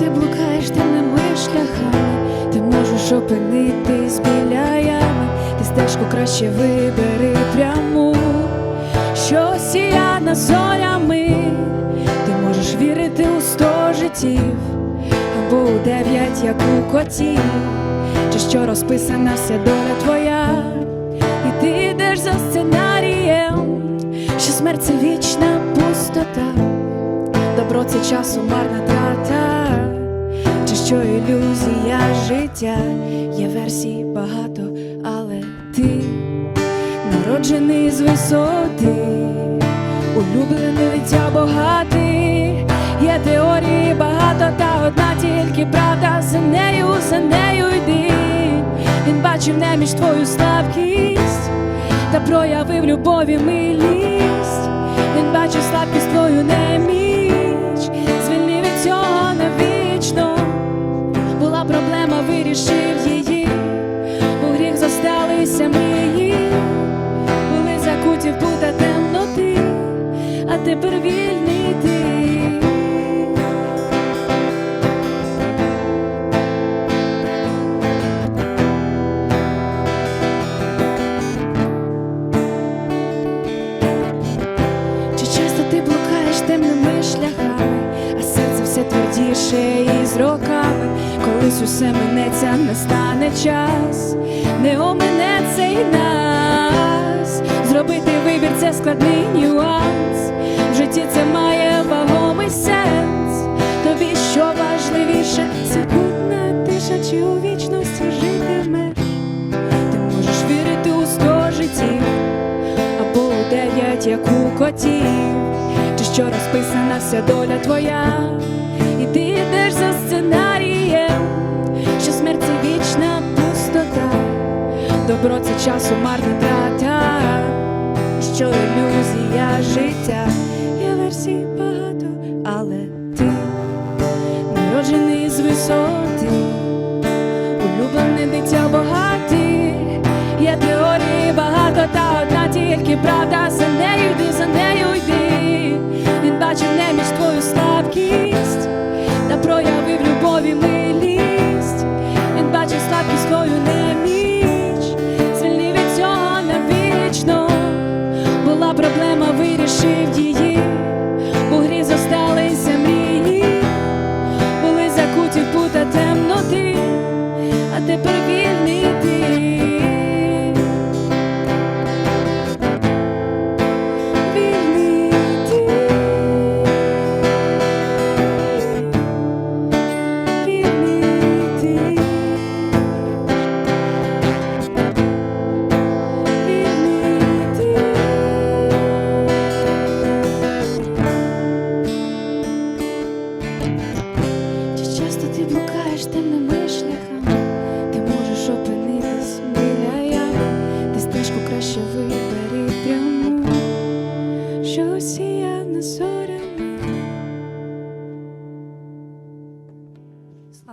ти блукаєш темними шляхами, ти можеш опинитись біля ями, ти стежку краще вибери пряму, що сіяна зорями, ти можеш вірити у сто життів, або у дев'ять, як у котів, чи що розписана вся доля твоя, і ти йдеш за сценарієм, що смерть це вічна пустота. Добро це часу марна трата, що ілюзія життя, є версій багато, але ти народжений з висоти, улюблений дитя багатий, є теорії багато, та одна тільки правда за нею, за нею йди. Він бачив неміж твою слабкість та проявив любові милість. Проблема, її, у гріх зосталися мрії, були закуті в пута темноти, а тепер вільний твердіше і з роками, колись усе минеться, настане час, не оминеться і нас. Зробити вибір це складний нюанс. В житті це має вагомий сенс. Тобі що важливіше, секундна тиша чи у вічності житимеш? Ти можеш вірити у сто життів або у дев'ять, як у котів, що розписана вся доля твоя, часу марна трата, що ілюзія життя, є версій багато, але ти народжений з висоти улюблене дитя багатий, є теорії багато, та одна тільки правда, за нею йди, за нею йди. Він бачив неміж твою слабкість та проявив любові милість. Він бачив слабкість твою неміч, вирішив її,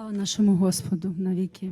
Слава нашому Господу навіки.